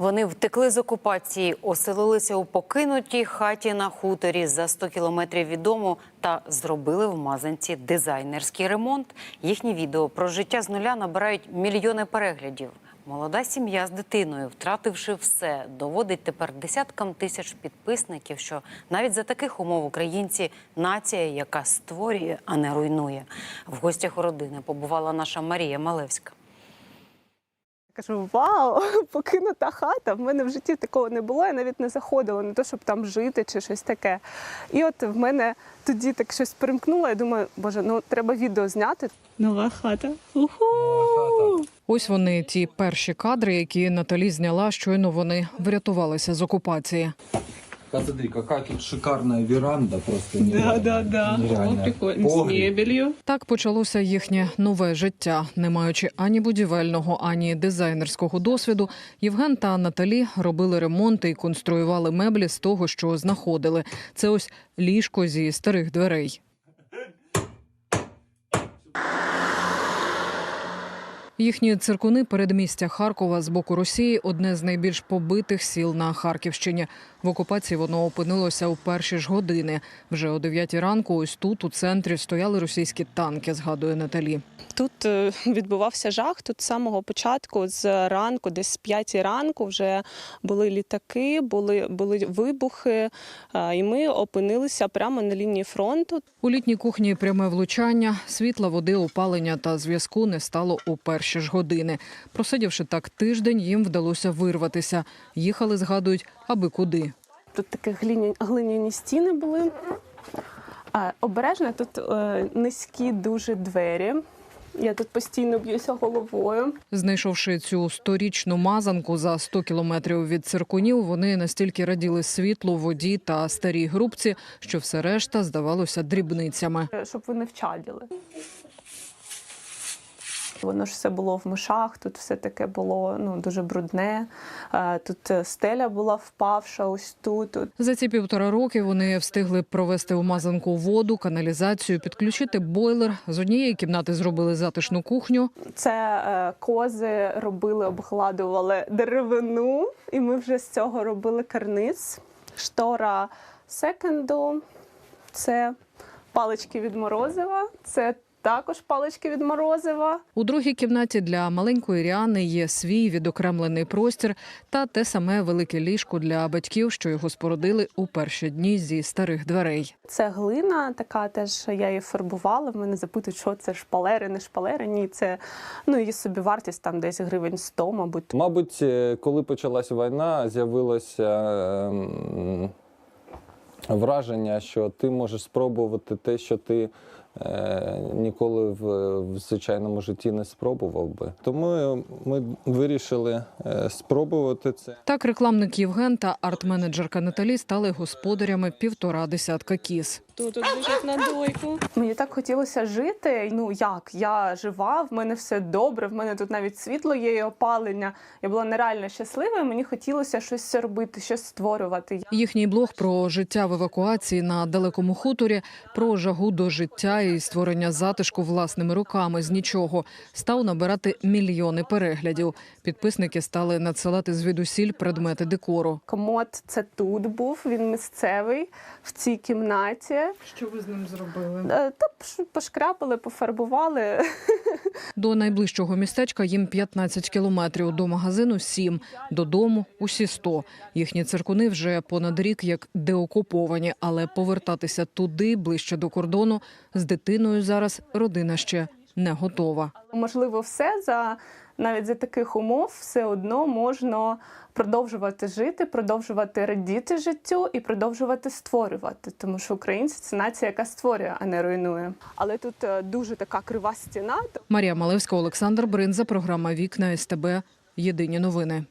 Вони втекли з окупації, оселилися у покинутій хаті на хуторі за 100 кілометрів від дому та зробили в Мазанці дизайнерський ремонт. Їхні відео про життя з нуля набирають мільйони переглядів. Молода сім'я з дитиною, втративши все, доводить тепер десяткам тисяч підписників, що навіть за таких умов українці нація, яка створює, а не руйнує. В гостях у родини побувала наша Марія Малевська. Кажу, вау, покинута хата. В мене в житті такого не було. Я навіть не заходила, на то, щоб там жити чи щось таке. І от в мене тоді так щось примкнуло, Я думаю, боже, ну треба відео зняти. Нова хата. Уху! Ось вони ті перші кадри, які Наталі зняла, щойно вони врятувалися з окупації. Посмотри, какая тут шикарная веранда просто. Да, да, да. О, прикольно. З мебелью. Так почалося їхнє нове життя, не маючи ані будівельного, ані дизайнерського досвіду. Євген та Наталі робили ремонти і конструювали меблі з того, що знаходили. Це ось ліжко зі старих дверей. Їхні циркуни передмістя Харкова з боку Росії одне з найбільш побитих сіл на Харківщині. В окупації воно опинилося у перші ж години. Вже о 9 ранку, ось тут у центрі стояли російські танки. Згадує Наталі. Тут е, відбувався жах. Тут з самого початку, з ранку, десь з 5 ранку, вже були літаки, були, були вибухи, е, і ми опинилися прямо на лінії фронту. У літній кухні пряме влучання, світла, води, опалення та зв'язку не стало у перші ж години. Просидівши так тиждень, їм вдалося вирватися. Їхали, згадують, аби куди. Тут такі глиняні, глиняні стіни були. А, обережно тут е, низькі дуже двері. Я тут постійно б'юся головою. Знайшовши цю сторічну мазанку за 100 кілометрів від циркунів, вони настільки раділи світлу, воді та старій грубці, що все решта здавалося дрібницями. Щоб ви не вчаділи. Воно ж все було в мишах, тут все таке було ну, дуже брудне. Е, Тут е, стеля була впавша, ось тут. За ці півтора роки вони встигли провести у мазанку воду, каналізацію, підключити бойлер. З однієї кімнати зробили затишну кухню. Це е, кози робили, обгладували деревину, і ми вже з цього робили карниз. Штора секонду, це палички від морозива, це також палички від морозива. У другій кімнаті для маленької Ріани є свій відокремлений простір та те саме велике ліжко для батьків, що його спорудили у перші дні зі старих дверей. Це глина, така теж я її фарбувала. В мене запитують, що це шпалери, не шпалери. Ні, це ну її собівартість там десь гривень 100, мабуть. Мабуть, е, коли почалась війна, з'явилося ем, враження, що ти можеш спробувати те, що ти ніколи в, в звичайному житті не спробував би. Тому ми вирішили е, спробувати це. Так, рекламник Євген та арт-менеджерка Наталі стали господарями півтора десятка кіз. Тут лежать на дойку. Мені так хотілося жити. Ну як? Я жива, в мене все добре, в мене тут навіть світло є і опалення. Я була нереально щаслива. і Мені хотілося щось робити, щось створювати. Їхній блог про життя в евакуації на далекому хуторі, про жагу до життя і створення затишку власними руками з нічого став набирати мільйони переглядів. Підписники стали надсилати звідусіль предмети декору. Комод це тут був. Він місцевий в цій кімнаті. Що ви з ним зробили? Е, Та пш- пошкрапали, пофарбували. До найближчого містечка їм 15 кілометрів, до магазину 7, додому усі 100. Їхні циркуни вже понад рік як деокуповані, але повертатися туди, ближче до кордону, з дитиною зараз родина ще не готова. Можливо, все за навіть за таких умов все одно можна продовжувати жити, продовжувати радіти життю і продовжувати створювати. Тому що українці це нація, яка створює, а не руйнує. Але тут е, дуже така крива стіна. Марія Малевська, Олександр Бринза, програма Вікна СТБ. Єдині новини.